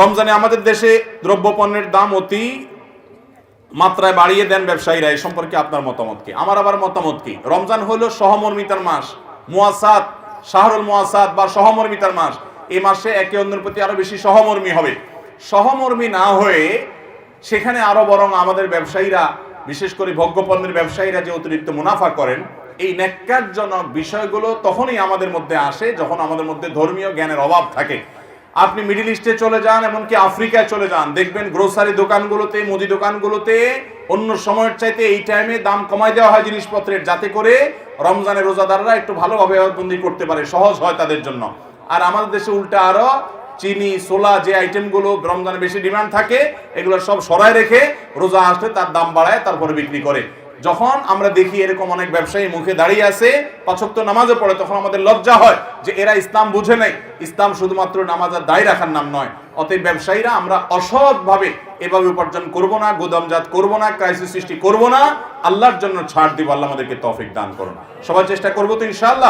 রমজানে আমাদের দেশে দ্রব্যপণ্যের দাম অতি মাত্রায় বাড়িয়ে দেন ব্যবসায়ীরা এই সম্পর্কে আপনার মতামত কি? আমার আবার মতামত কি? রমজান হলো সহমর্মিতার মাস। মুয়াসাত, শাহরুল মুয়াসাত বা সহমর্মিতার মাস। এই মাসে একে অন্যের প্রতি আরও বেশি সহমর্মী হবে। সহমর্মী না হয়ে সেখানে আরও বরং আমাদের ব্যবসায়ীরা, বিশেষ করে ভোগ্যপণ্যের ব্যবসায়ীরা যে অতিরিক্ত মুনাফা করেন, এই ন্যাক্কারজনক বিষয়গুলো তখনই আমাদের মধ্যে আসে যখন আমাদের মধ্যে ধর্মীয় জ্ঞানের অভাব থাকে। আপনি মিডিল ইস্টে চলে যান, এমনকি আফ্রিকায় চলে যান। দেখবেন গ্রোসারি দোকানগুলোতে, মুদি দোকানগুলোতে অন্য সময়ের চাইতে এই টাইমে দাম কমাই দেওয়া হয় জিনিসপত্রের, যাতে করে রমজানের রোজাদাররা একটু ভালোভাবে বন্দি করতে পারে, সহজ হয় তাদের জন্য। আর আমাদের দেশে উল্টা আরও চিনি সোলা যে আইটেমগুলো রমজানে বেশি ডিমান্ড থাকে, এগুলো সব সরায় রেখে রোজা আসলে তার দাম বাড়ায়, তারপরে বিক্রি করে। যখন আমরা দেখি এরকম অনেক ব্যবসায়ী মুখে দাঁড়িয়ে আছে পাঁচক্ত নামাজে পড়ে, তখন আমাদের লজ্জা হয় যে এরা ইসলাম বুঝে নাই। ইসলাম শুধুমাত্র নামাজের দায় রাখার নাম নয়। অতএব ব্যবসায়ীরা আমরা অসৎভাবে এভাবে উপার্জন করব না, গুদামজাত করব না ক্রাইসিস সৃষ্টি করব না। আল্লাহর জন্য ছাড় দিব, আল্লাহ আমাদেরকে তফিক দান করুন। সবার চেষ্টা করব তো ইনশাআল্লাহ।